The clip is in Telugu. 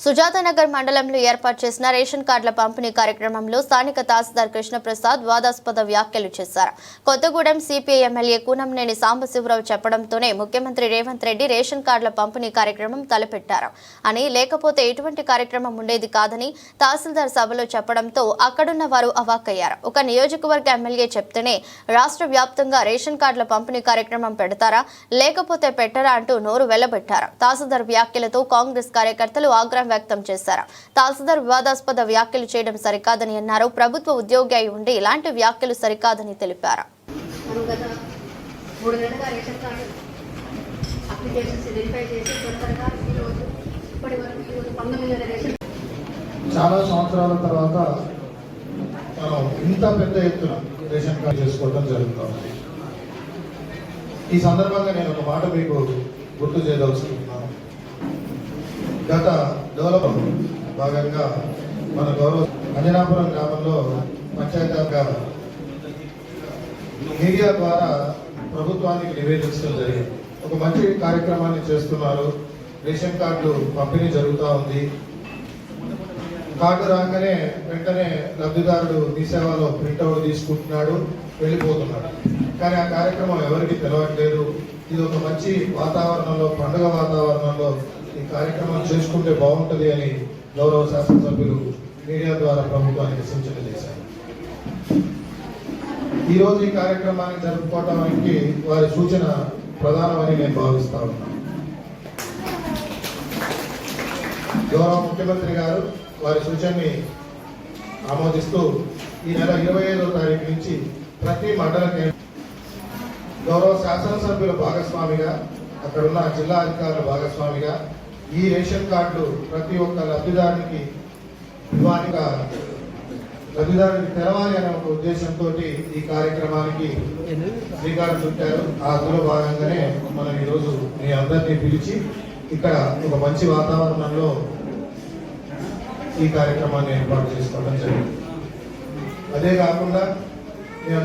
సుజాతనగర్ మండలంలో ఏర్పాటు చేసిన రేషన్ కార్డుల పంపిణీ కార్యక్రమంలో స్థానిక తహసీల్దార్ కృష్ణప్రసాద్ వాదాస్పద వ్యాఖ్యలు చేశారు. కొత్తగూడెం సిపిఐ ఎమ్మెల్యే కూనంనేని సాంబశివరావు చెప్పడంతోనే ముఖ్యమంత్రి రేవంత్ రెడ్డి రేషన్ కార్డుల పంపిణీ కార్యక్రమం తలపెట్టారు. అని లేకపోతే ఎటువంటి కార్యక్రమం ఉండేది కాదని తహసీల్దార్ సభలో చెప్పడంతో అక్కడున్న వారు అవాక్కయ్యారు. ఒక నియోజకవర్గ ఎమ్మెల్యే చెప్తేనే రాష్ట్ర వ్యాప్తంగా రేషన్ కార్డుల పంపిణీ కార్యక్రమం పెడతారా? లేకపోతే పెట్టరా అంటూ నోరు వెళ్ళబెట్టారు తహసీల్దార్ వ్యాఖ్యలతో కాంగ్రెస్ కార్యకర్తలు ఆగ్రహం వ్యక్తం చేశారు. తహసీల్దార్ వివాదాస్పద వ్యాఖ్యలు చేయడం సరికాదని అన్నారు. ప్రభుత్వ ఉద్యోగి అయి ఉండి ఇలాంటి వ్యాఖ్యలు సరికాదని తెలిపారు. చాలా సంవత్సరాల తర్వాత మనం ఇంత పెద్ద ఎత్తున రేషన్ కార్డు చేసుకోవడం జరుగుతుంది. ఈ సందర్భంగా నేను ఒక మాట మీకు గుర్తు చేయదలుచుకుంటున్నాను గత డెవలప్ భాగంగా మన గౌరవ అంజనాపురం గ్రామంలో పంచాయతీగా మీడియా ద్వారా ప్రభుత్వానికి నివేదించడం జరిగింది. ఒక మంచి కార్యక్రమాన్ని చేస్తున్నారు. రేషన్ కార్డులు పంపిణీ జరుగుతూ ఉంది. కార్డు రాగానే వెంటనే లబ్ధిదారుడు మీ సేవలో ప్రింట్అవుట్ తీసుకుంటున్నాడు వెళ్ళిపోతున్నాడు. కానీ ఆ కార్యక్రమం ఎవరికి తెలవట్లేదు. ఇది ఒక మంచి వాతావరణంలో పండుగ వాతావరణంలో ఈ కార్యక్రమం చేసుకుంటే బాగుంటుంది అని గౌరవ శాసనసభ్యులు మీడియా ద్వారా ప్రభుత్వానికి సూచన చేశారు. ఈ రోజు ఈ కార్యక్రమాన్ని జరుపుకోవడానికి వారి సూచన ప్రధానమని నేను భావిస్తా ఉన్నాను. గౌరవ ముఖ్యమంత్రి గారు వారి సూచనని ఆమోదిస్తూ ఈ నెల ఇరవై ఐదో తారీఖు నుంచి ప్రతి మండల గౌరవ శాసనసభ్యుల భాగస్వామిగా అక్కడున్న జిల్లా అధికారుల భాగస్వామిగా ఈ రేషన్ కార్డు ప్రతి ఒక్క లబ్ధిదారునికి లబ్ధిదారుని లబ్ధిదారునికి తెరవాలి అనే ఒక ఉద్దేశంతో ఈ కార్యక్రమానికి శ్రీకారం చుట్టారు. అందులో భాగంగానే మనం ఈరోజు మీ అందరినీ పిలిచి ఇక్కడ ఒక మంచి వాతావరణంలో ఈ కార్యక్రమాన్ని ఏర్పాటు చేసుకోవడం జరిగింది. అదే కాకుండా మీ అందరి